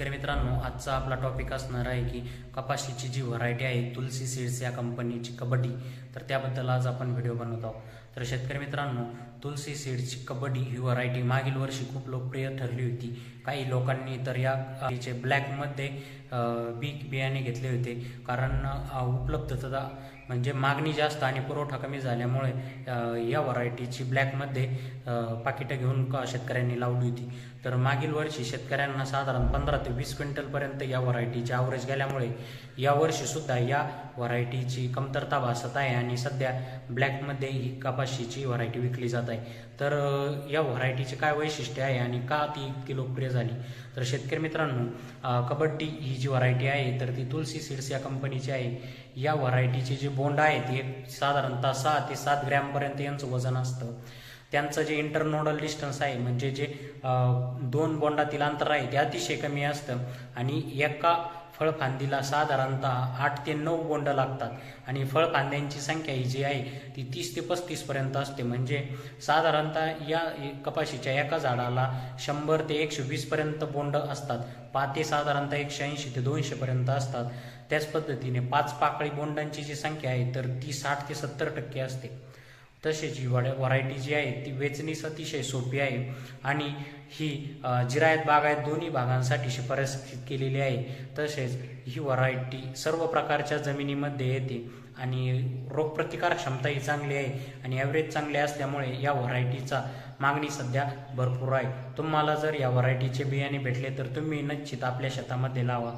तर मित्रांनो आजचा आपला टॉपिक असणार आहे की कपाशीची जी व्हरायटी आहे तुलसी सीड्स या कंपनीची कबड्डी. तर त्याबद्दल आज आपण व्हिडिओ बनवत आहोत. तर शेतकरी मित्रांनो तुलसी सीड्सची कबड्डी ही व्हरायटी मागील वर्षी खूप लोकप्रिय ठरली होती. काही लोकांनी तर या तिचे ब्लॅकमध्ये बी बियाणे घेतले होते. कारण उपलब्धता म्हणजे मागणी जास्त आणि पुरवठा कमी झाल्यामुळे या व्हरायटीची ब्लॅकमध्ये पाकिटं घेऊन शेतकऱ्यांनी लावली होती. तर मागील वर्षी शेतकऱ्यांना साधारण पंधरा ते वीस क्विंटलपर्यंत या व्हरायटीची ॲव्हरेज गेल्यामुळे यावर्षीसुद्धा या व्हरायटीची कमतरता भासत आहे आणि सध्या ब्लॅकमध्ये ही कपाशीची व्हरायटी विकली जात आहे. तर या व्हरायटीचे काय वैशिष्ट्य आहे आणि का ती इतकी लोकप्रिय झाली? तर शेतकरी मित्रांनो कबड्डी ही जी व्हरायटी आहे तर ती तुलसी सीड्स या कंपनीची आहे. या व्हरायटीचे जे बोंड आहे ते साधारणतः सहा ते सात ग्रॅमपर्यंत यांचं वजन असतं. त्यांचं जे इंटरनोडल डिस्टन्स आहे म्हणजे जे दोन बोंडातील अंतर आहे ते अतिशय कमी असतं. आणि एका फळफांदीला साधारणतः आठ ते नऊ बोंड लागतात. आणि फळफांद्यांची संख्या ही जी आहे ती तीस ते पस्तीस पर्यंत असते. म्हणजे साधारणतः या कपाशीच्या एका झाडाला शंभर ते एकशे वीस पर्यंत बोंड असतात. पाते साधारणतः एकशे ऐंशी ते दोनशे पर्यंत असतात. त्याच पद्धतीने पाच पाकळी बोंडांची जी संख्या आहे तर ती साठ ते सत्तर टक्के असते. तसेच ही वड व्हरायटी जी आहे ती वेचणीस अतिशय सोपी आहे आणि ही जिरायत जिरायत बागायत दोन्ही भागांसाठी शिफारस केलेली आहे. तसेच ही व्हरायटी सर्व प्रकारच्या जमिनीमध्ये येते. आणि रोगप्रतिकार क्षमता ही चांगली आहे आणि ॲव्हरेज चांगले असल्यामुळे या व्हरायटीचा मागणी सध्या भरपूर आहे. तुम्हाला जर या व्हरायटीचे बियाणे भेटले तर तुम्ही निश्चित आपल्या शेतामध्ये लावा.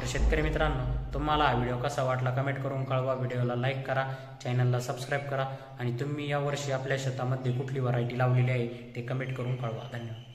तर शेतकरी मित्रांनो तुम्हाला हा व्हिडिओ कसा वाटला कमेंट करून कळवा. व्हिडिओला लाईक करा चॅनलला सबस्क्राईब करा आणि तुम्ही यावर्षी आपल्या शेतामध्ये कुठली व्हरायटी लावलेली आहे ते कमेंट करून कळवा. धन्यवाद.